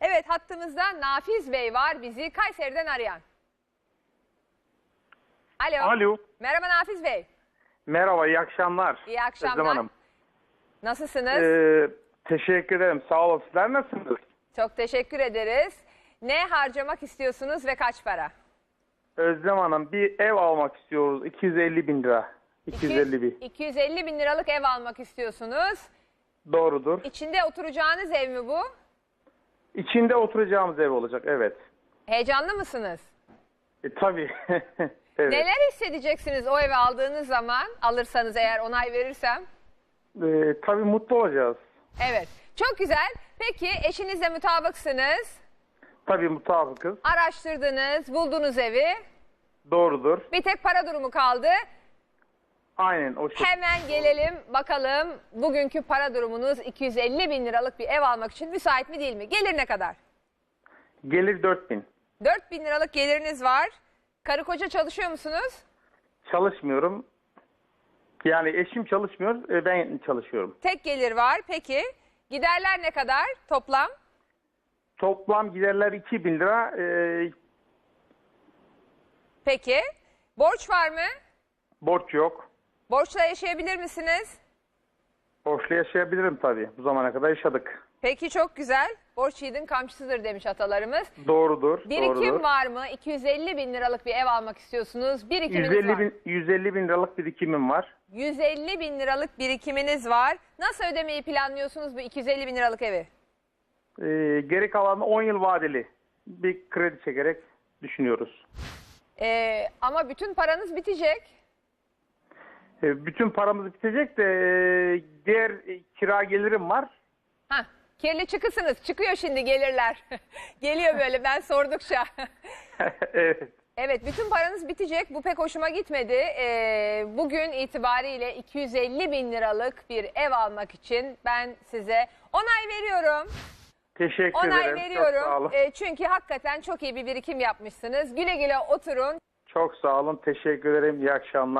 Evet hattımızda Nafiz Bey var bizi Kayseri'den arayan. Alo. Alo. Merhaba Nafiz Bey. Merhaba, iyi akşamlar. İyi akşamlar. Özlem Hanım. Nasılsınız? Ee, teşekkür ederim. Sağ olun. Sizler nasılsınız? Çok teşekkür ederiz. Ne harcamak istiyorsunuz ve kaç para? Özlem Hanım, bir ev almak istiyoruz. 250 bin lira. 250 bin. 250 bin liralık ev almak istiyorsunuz. Doğrudur. İçinde oturacağınız ev mi bu? İçinde oturacağımız ev olacak, evet. Heyecanlı mısınız? E, tabii. evet. Neler hissedeceksiniz o evi aldığınız zaman? Alırsanız eğer onay verirsem. Ee, tabii mutlu olacağız. Evet. Çok güzel. Peki eşinizle mutabıksınız. Tabii mutabıkız. Araştırdınız, buldunuz evi. Doğrudur. Bir tek para durumu kaldı. Aynen o şey. Hemen gelelim bakalım bugünkü para durumunuz 250 bin liralık bir ev almak için müsait mi değil mi? Gelir ne kadar? Gelir 4 bin. 4 bin liralık geliriniz var. Karı koca çalışıyor musunuz? Çalışmıyorum. Yani eşim çalışmıyor, e, ben çalışıyorum. Tek gelir var. Peki giderler ne kadar toplam? Toplam giderler 2 bin lira. Ee, Peki borç var mı? borç yok. Borçla yaşayabilir misiniz? Borçlu yaşayabilirim tabii. Bu zamana kadar yaşadık. Peki çok güzel. Borç yiğidin kamçısıdır demiş atalarımız. Doğrudur. Birikim doğrudur. var mı? 250 bin liralık bir ev almak istiyorsunuz. Birikiminiz 150 var. bin, 150 bin liralık birikimim var. 150 bin liralık birikiminiz var. Nasıl ödemeyi planlıyorsunuz bu 250 bin liralık evi? Ee, geri kalan 10 yıl vadeli bir kredi çekerek düşünüyoruz. Ee, ama bütün paranız bitecek. Ee, bütün paramız bitecek de e, diğer e, kira gelirim var. Hah, kirli çıkısınız. Çıkıyor şimdi gelirler. Geliyor böyle ben sordukça. evet. evet bütün paranız bitecek. Bu pek hoşuma gitmedi. Ee, bugün itibariyle 250 bin liralık bir ev almak için ben size onay veriyorum. Teşekkür Onay ederim. Çok sağ veriyorum. olun. Ee, çünkü hakikaten çok iyi bir birikim yapmışsınız. Güle güle oturun. Çok sağ olun. Teşekkür ederim. İyi akşamlar.